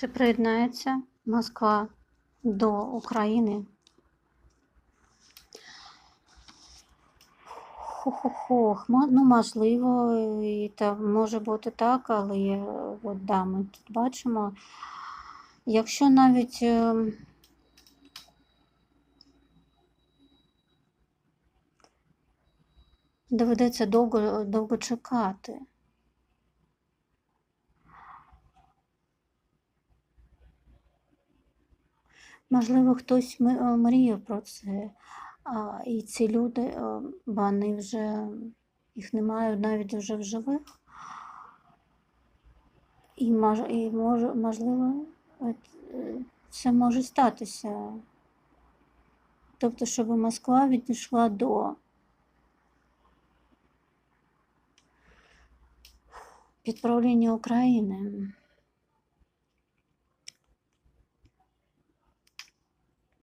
Чи приєднається Москва до України? Хо-хо-хо, ну можливо, і та може бути так, але е, от да, ми тут бачимо, якщо навіть е, доведеться довго, довго чекати. Можливо, хтось е, мріяв про це, а, і ці люди, е, вони вже їх немає навіть вже в живих. І, мож, і мож, можливо, е, це може статися. Тобто, щоб Москва відійшла до підправління України.